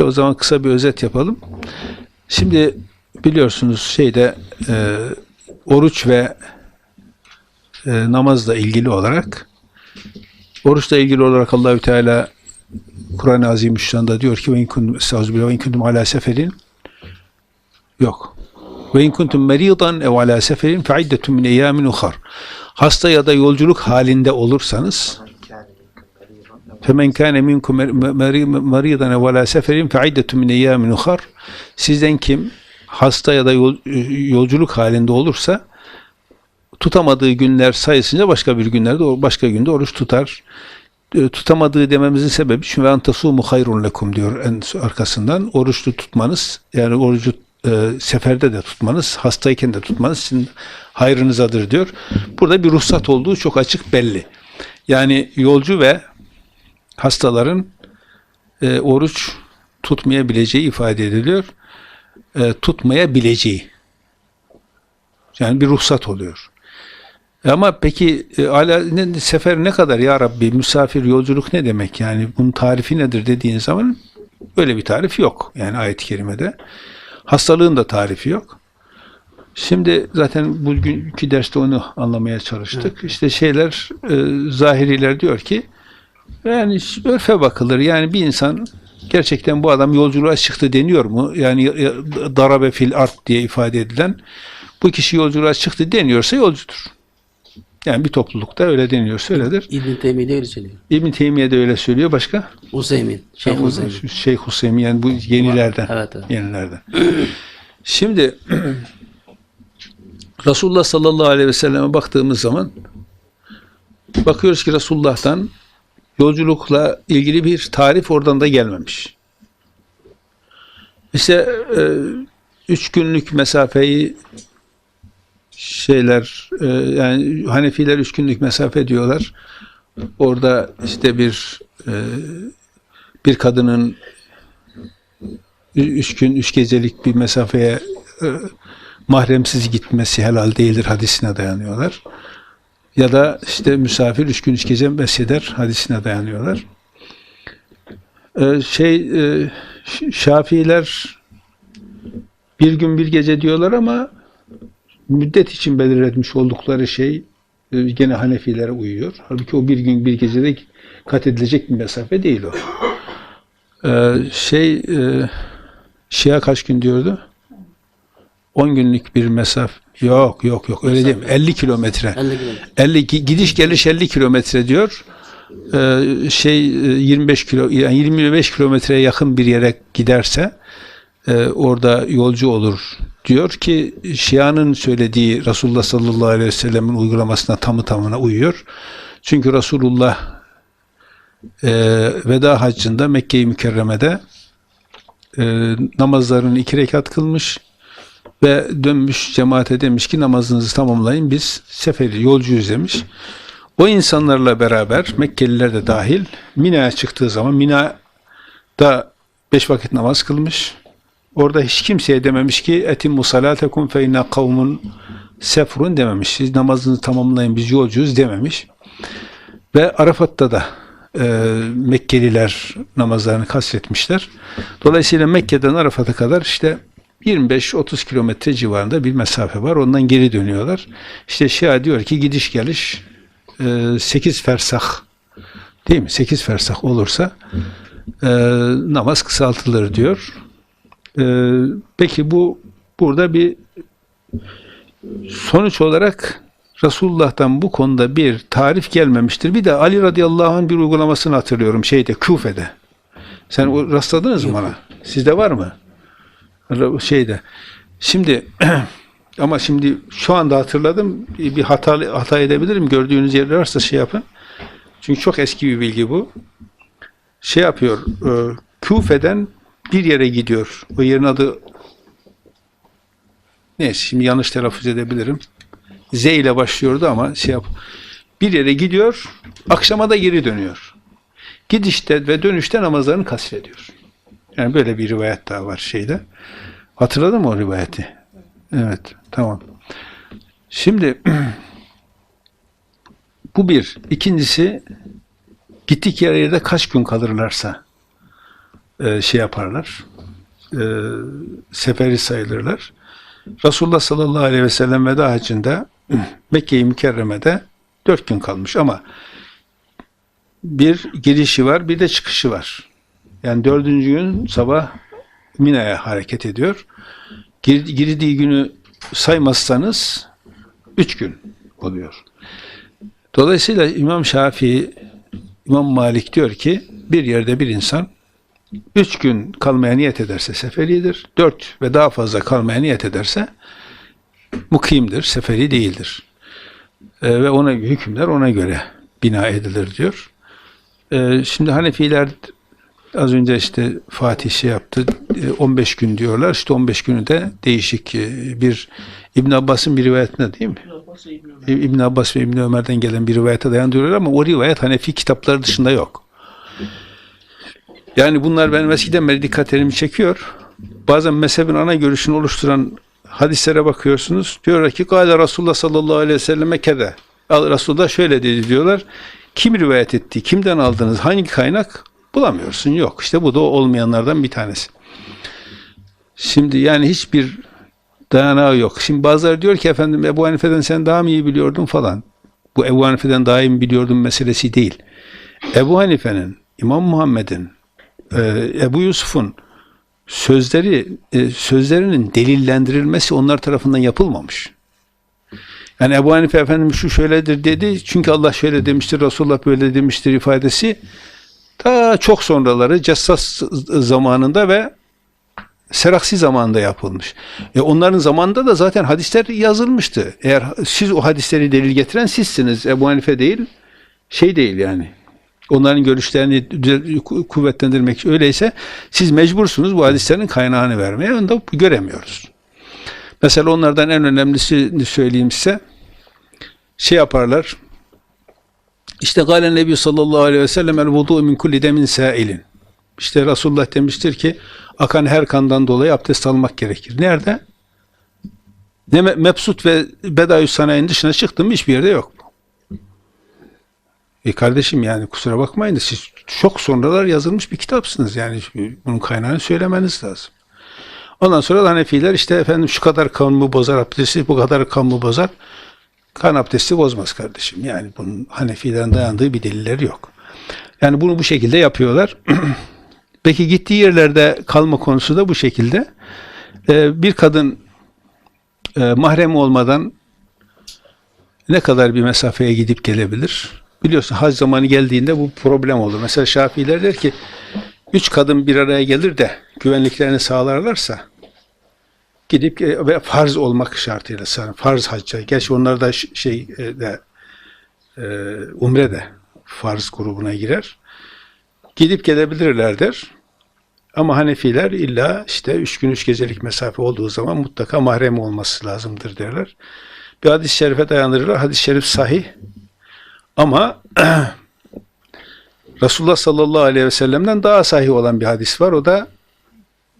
İşte o zaman kısa bir özet yapalım. Şimdi biliyorsunuz şeyde e, oruç ve e, namazla ilgili olarak oruçla ilgili olarak Allahü Teala Kur'an-ı Azimüşşan'da diyor ki ve in kuntum ala seferin yok. Ve in kuntum meridan ev ala seferin fe iddetun min eyyamin ukhar. Hasta ya da yolculuk halinde olursanız Femen kâne minkum maridan evvela seferin fe iddetun min eyyâmin uhar. Sizden kim hasta ya da yol, yolculuk halinde olursa tutamadığı günler sayısınca başka bir günlerde başka günde oruç tutar. E, tutamadığı dememizin sebebi çünkü entasumu hayrun lekum diyor en arkasından. Oruçlu tutmanız yani orucu e, seferde de tutmanız, hastayken de tutmanız sizin hayrınızadır diyor. Burada bir ruhsat olduğu çok açık belli. Yani yolcu ve hastaların e, oruç tutmayabileceği ifade ediliyor. E, tutmayabileceği. Yani bir ruhsat oluyor. Ama peki e, ala, ne, sefer ne kadar ya Rabbi misafir yolculuk ne demek yani bunun tarifi nedir dediğin zaman öyle bir tarif yok yani ayet-i kerimede. Hastalığın da tarifi yok. Şimdi zaten bugünkü derste onu anlamaya çalıştık. İşte şeyler e, zahiriler diyor ki yani örfe bakılır. Yani bir insan gerçekten bu adam yolculuğa çıktı deniyor mu? Yani ya- ya- darabe fil art diye ifade edilen bu kişi yolculuğa çıktı deniyorsa yolcudur. Yani bir toplulukta öyle deniyorsa öyledir. İbn Teymiye de öyle söylüyor. İbn Teymiye de öyle söylüyor. Başka? Hüseyin. Şeyh Hüseyin. Şeyh Hüseyin yani bu yenilerden. Evet, evet. Yenilerden. Şimdi Resulullah sallallahu aleyhi ve selleme baktığımız zaman bakıyoruz ki Resulullah'tan yolculukla ilgili bir tarif oradan da gelmemiş. İşte e, üç günlük mesafeyi şeyler e, yani Hanefiler üç günlük mesafe diyorlar. Orada işte bir e, bir kadının üç gün, üç gecelik bir mesafeye e, mahremsiz gitmesi helal değildir hadisine dayanıyorlar. Ya da işte misafir üç gün, üç gece mesheder hadisine dayanıyorlar. E, şey e, Şafiiler bir gün bir gece diyorlar ama müddet için belirletmiş oldukları şey e, gene Hanefilere uyuyor. Halbuki o bir gün bir gecede kat edilecek bir mesafe değil o. Ee, şey e, Şia kaç gün diyordu? 10 günlük bir mesafe. Yok yok yok öyle değil mi? 50 kilometre. 50 kilometre. 50 gi- gidiş geliş 50 kilometre diyor. Ee, şey e, 25 kilo yani 25 kilometreye yakın bir yere giderse e, orada yolcu olur diyor ki Şia'nın söylediği Resulullah sallallahu aleyhi ve sellemin uygulamasına tamı tamına uyuyor. Çünkü Resulullah e, veda haccında Mekke-i Mükerreme'de e, namazlarını iki rekat kılmış ve dönmüş cemaate demiş ki namazınızı tamamlayın biz seferi yolcuyuz demiş. O insanlarla beraber Mekkeliler de dahil Mina'ya çıktığı zaman Mina'da beş vakit namaz kılmış. Orada hiç kimseye dememiş ki etim musalatekum fe kavmun sefrun dememiş. Siz namazınızı tamamlayın biz yolcuyuz dememiş. Ve Arafat'ta da e, Mekkeliler namazlarını kastetmişler. Dolayısıyla Mekke'den Arafat'a kadar işte 25-30 kilometre civarında bir mesafe var. Ondan geri dönüyorlar. İşte Şia diyor ki gidiş geliş e, 8 fersah değil mi? 8 fersah olursa e, namaz kısaltılır diyor. E, peki bu burada bir sonuç olarak Resulullah'tan bu konuda bir tarif gelmemiştir. Bir de Ali radıyallahu anh bir uygulamasını hatırlıyorum şeyde Küfe'de. Sen rastladınız mı ona? Sizde var mı? Şeyde. Şimdi ama şimdi şu anda hatırladım. Bir hata hata edebilirim. Gördüğünüz yerler varsa şey yapın. Çünkü çok eski bir bilgi bu. Şey yapıyor. E, Küfe'den bir yere gidiyor. O yerin adı neyse şimdi yanlış telaffuz edebilirim. Z ile başlıyordu ama şey yap. Bir yere gidiyor, akşama da geri dönüyor. Gidişte ve dönüşte namazlarını kasrediyor. Yani böyle bir rivayet daha var şeyde. Hatırladın mı o rivayeti? Evet, tamam. Şimdi bu bir. İkincisi gittik yerde kaç gün kalırlarsa e, şey yaparlar. E, seferi sayılırlar. Resulullah sallallahu aleyhi ve sellem veda hacında Mekke-i Mükerreme'de dört gün kalmış ama bir girişi var bir de çıkışı var. Yani dördüncü gün sabah Mina'ya hareket ediyor. Gir, girdiği günü saymazsanız üç gün oluyor. Dolayısıyla İmam Şafii, İmam Malik diyor ki bir yerde bir insan üç gün kalmaya niyet ederse seferidir. Dört ve daha fazla kalmaya niyet ederse mukimdir, seferi değildir. Ee, ve ona hükümler ona göre bina edilir diyor. Ee, şimdi Hanefiler az önce işte Fatih şey yaptı e, 15 gün diyorlar. İşte 15 günü de değişik e, bir İbn Abbas'ın bir rivayetinde değil mi? İbn Abbas ve İbn Ömer'den gelen bir rivayete dayandırıyorlar ama o rivayet Hanefi kitapları dışında yok. Yani bunlar benim eskiden beri dikkatlerimi çekiyor. Bazen mezhebin ana görüşünü oluşturan hadislere bakıyorsunuz. Diyorlar ki Gale Resulullah sallallahu aleyhi ve selleme kede. Resulullah şöyle dedi diyorlar. Kim rivayet etti? Kimden aldınız? Hangi kaynak? Bulamıyorsun. Yok. İşte bu da olmayanlardan bir tanesi. Şimdi yani hiçbir dayanağı yok. Şimdi bazıları diyor ki efendim Ebu Hanife'den sen daha mı iyi biliyordun falan. Bu Ebu Hanife'den daha iyi mi biliyordun meselesi değil. Ebu Hanife'nin, İmam Muhammed'in, e, Ebu Yusuf'un sözleri e, sözlerinin delillendirilmesi onlar tarafından yapılmamış. Yani Ebu Hanife Efendimiz şu şöyledir dedi çünkü Allah şöyle demiştir, Resulullah böyle demiştir ifadesi daha çok sonraları Cessas zamanında ve Seraksi zamanında yapılmış. E onların zamanında da zaten hadisler yazılmıştı. Eğer siz o hadisleri delil getiren sizsiniz. Ebu Hanife değil, şey değil yani. Onların görüşlerini kuvvetlendirmek öyleyse siz mecbursunuz bu hadislerin kaynağını vermeye. Onu da göremiyoruz. Mesela onlardan en önemlisini söyleyeyim size. Şey yaparlar. İşte galen Nebi sallallahu aleyhi ve sellem el vudu min kulli demin sailin. İşte Resulullah demiştir ki akan her kandan dolayı abdest almak gerekir. Nerede? Ne me- mebsut ve bedayü sanayinin dışına çıktım hiçbir yerde yok. E kardeşim yani kusura bakmayın da siz çok sonralar yazılmış bir kitapsınız. Yani bunun kaynağını söylemeniz lazım. Ondan sonra Hanefiler işte efendim şu kadar kan mı bozar abdesti, bu kadar kan mı bozar? Kan abdesti bozmaz kardeşim. Yani bunun Hanefilerin dayandığı bir delilleri yok. Yani bunu bu şekilde yapıyorlar. Peki gittiği yerlerde kalma konusu da bu şekilde. Ee, bir kadın e, mahrem olmadan ne kadar bir mesafeye gidip gelebilir? Biliyorsun hac zamanı geldiğinde bu problem olur. Mesela Şafiiler der ki üç kadın bir araya gelir de güvenliklerini sağlarlarsa gidip e, ve farz olmak şartıyla farz hacca. Gerçi onlar da şey e, de e, umre de farz grubuna girer. Gidip gelebilirlerdir. Ama Hanefiler illa işte üç gün üç gecelik mesafe olduğu zaman mutlaka mahrem olması lazımdır derler. Bir hadis-i şerife dayandırırlar. Hadis-i şerif sahih. Ama Resulullah sallallahu aleyhi ve sellem'den daha sahih olan bir hadis var. O da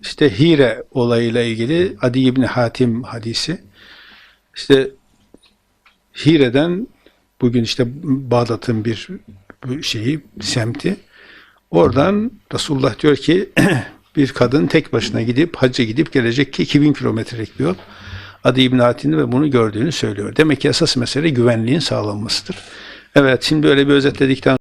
işte Hire olayıyla ilgili Adi İbni Hatim hadisi. İşte Hire'den bugün işte Bağdat'ın bir şeyi, semti. Oradan Resulullah diyor ki bir kadın tek başına gidip hacca gidip gelecek ki 2000 kilometrelik bir yol. Adi İbn Hatim ve bunu gördüğünü söylüyor. Demek ki esas mesele güvenliğin sağlanmasıdır. Evet şimdi böyle bir özetledikten